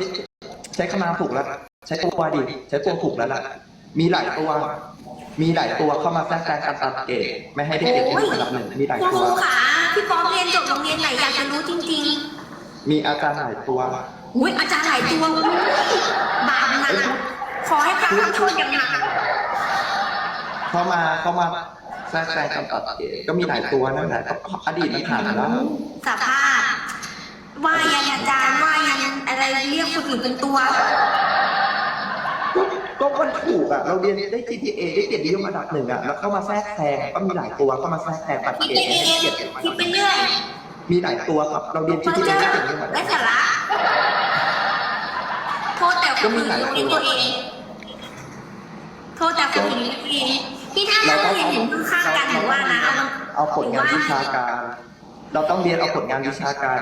ช้ใช้คำนามถูกแล้ว ใช้ตัวดิใช้ตัวถูกแล้วล่ะ มีหลายตัว มีหลายตัวเข้ามาแทรกแซงการตัดเกรดไม่ให้ได้เกรดที่ระดับหนึ่งมีหลายคุณคตัวรูขาพี่ป๊อปเรียนจบโรงเรียนไหนอยากจะรู้จริงมีอาจารย์หลายตัวๆอุ้ยอาจารย์หลายตัวอุ๊ยบาปหนักขอให้พระทำโทษอย่างหนักเข้ามาเข้ามาแทรกแซงการตัดเกรดก็มีหลายตัวนั่นแหละก็อดีตมันผ่านมาแล้วสภาพ ว่ายันอาจารย์ว่ายันอะไรเรียกคนอื่นเป็นตัว ก็ก็มันถูกอะ เราเรียนได้ GPA ได้เกียรตินิยมอันดับหนึ่งอะ แล้วเข้ามาแทรกแซงก็มีหลายตัวเข้ามาแทรกแซงตัดคิดเกรไปดเอให้งเกียรตินิยมอันคิดัดบไปเรื่อยมีหลายตัวครับ เราเรียน เพราะ GPA เจอได้เกียรตินิยมอันดัไร้บสาระโทษแต่คนอื่นยกเว้นตัวเองโทษแต่คนอื่นยกเว้นตัวเองที่ถ้าเราเราต้องเรียนอยู่ข้างๆกันหรือว่านะเอาผลงานวิชาการ เราต้องเรียนเอาผลงานวิชาการ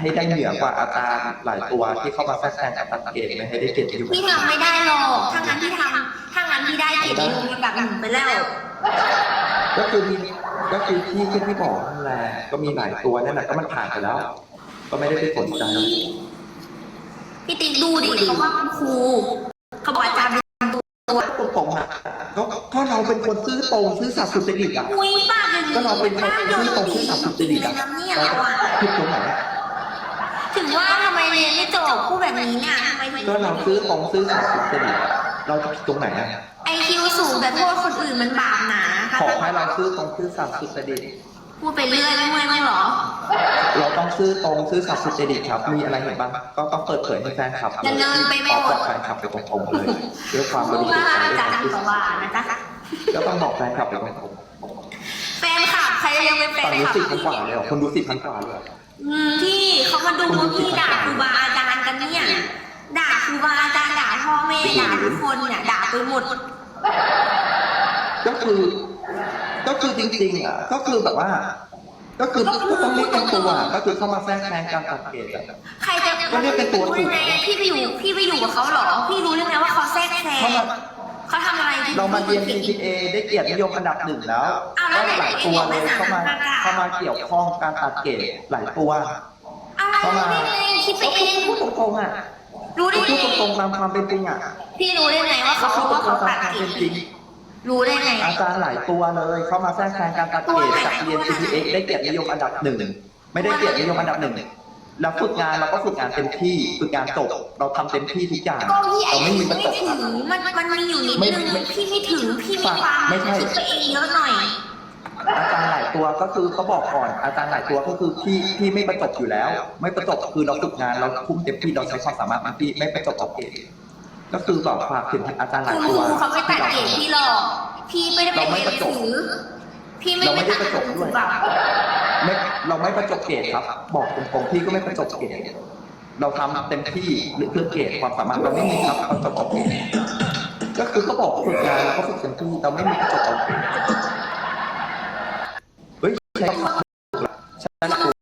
ให้ได้เหนือกว่าอาจารย์หลายตัวที่เข้ามาแทรกแซงการตัดเกรดไม่ให้ได้เกียรตินิยมพี่ทำไม่ได้หรอก ถ้างั้นพี่ทำถ้างั้นพี่ได้เกียรตินิยมระดับหนึ่งไปแล้ว ก็คือมีก็คือที่ที่พี่บอกนั่นแหละก็มีหลายตัวนั่นแหละก็มันผ่านไปแล้ว ก็ไม่ได้ไปสนใจ พี่ติ๊กดูดิเขาว่าคุณครูเขาบอกอาจารย์เป็นตัวตรงๆอะก็ก็เราเป็นคนซื่อตรงซื่อสัตย์สุจริตอะอุ้ยป้าเป็นก็เราเป็นคนซื่อตรงซื่อสัตย์สุจริตอะเนี่ยเราจะว่ะผิดตรงไหนอะ ถึงว่าทำไมเรียนไม่จบพูดแบบนี้เนี่ยทำไมถึงก็เราซื่อตรงซื่อสัตย์สุจริตอะเราจะผิดตรงไหนอะไอคิวสูงแต่โทษคนอื่นมันบาปหนาค่ะขอให้เราซื่อตรงซื่อสัตย์สุจริตพูดไปเรื่อยไม่เมื่อยไม่หรอ เราต้องซื่อตรงซื่อสัตย์สุจริตครับ มีอะไรเห็นบ้าง ก็ต้องเปิดเผยให้แฟนคลับจะเนินไปไม่ขอหมบอดกแฟนคลับไปตรงๆเลยด้วยความบพูดริสุทว่าธิ์ใจอาจารย์สว่างนะจ๊ะก็ต้องบอกแฟนคลับไปตรงแฟนคลับใครยังเป็นๆแฟฝั่นงนี้คลับสิบพันกว่าเลยเหรอคนดูสิบพันกว่าเลยเหรออื มที่เขามาดูพี่ด่าครูบาอาจารย์กันเนี่ย ด่าครูบาอาจารย์ด่าพ่อแม่ด่าทุกคนเนี่ยด่าไปหมด ก็คือ ก็คือจริงๆอะก็คือแบบว่า ก็คือก็ต้องเรียกเป็นตัวอะก็คือเข้ามาแทรกแซงการตัดเกรดอะ ใครจะก็เรียกเป็นตัวถูกได้ไงพี่ไปอยู่พี่ไปอยู่กับเขาเหรอ พี่รู้ได้ไงว่าเขาแทรกแซงเข้ามาเขาทำอะไรเรามาเรียน GPA ได้เกียรตินิยมอันดับหนึ่งแล้วก็หลายตัวเลยเข้ามาเข้ามาเกี่ยวข้องการตัดเกรดหลายตัว เข้ามาได้ไงคิดไปเอง พูดตรงๆอะรู้ได้พูดไงตรงๆตามความเป็นจริงอะพี่รู้ได้ไงว่าเขาพูดตรว่างเขาๆตาตัมดความเกรเป็นดจริง รู้ได้ไง อาจารย์หลายตัวเลยเข้ามาแทรกแซงการตัดเกรดจากเรียน GPA ได้เกียรตินิยมอันดับหนึ่งไม่ได้เกียรตินิยมอันดับหนึ่งแล้วฝึกงานเราก็ฝึกงานเต็มที่ฝึกงานจบเราทำเต็มที่ทุกอย่างก็พี่ไอ้เราไม่มีไม่ประจบถึงมันมันมีอยู่นิดไม่นึงไม่พี่ไม่ถึงพี่มีความไม่ใช่ คิดไปเองเยอะหน่อย อาจารย์หลายตัวก็คือเขาบอกก่อน อาจารย์หลายตัวก็คือพี่พี่ไม่ประจบอยู่แล้ว ไม่ประจบคือเราฝึกงานเราทุ่มเต็มที่เราใช้ความสามารถของพี่ไม่ประจบเอาเกรดก็คือบอกฝากถึงอาจารย์หลายคุณคตัวรูเขาไม่ตัดเกรดพี่หรอกพี่ไม่ได้ไปเรียนหนังสือพี่ไม่ได้ไปตัดหนังสือแบบไม่เราไม่ประจบเกรดครับ บอกตรงๆพี่ก็ไม่ประจบเกรดเราทำเต็มที่หรือเพื่อเกรดความสามารถเราไม่มีครับประจบเอาเกรดก็คือเขาบอกฝึกงานเราก็ฝึกเต็มที่เราไม่มีประจบเอาเกรดเฮ้ย ใช่ครับใช่ครับ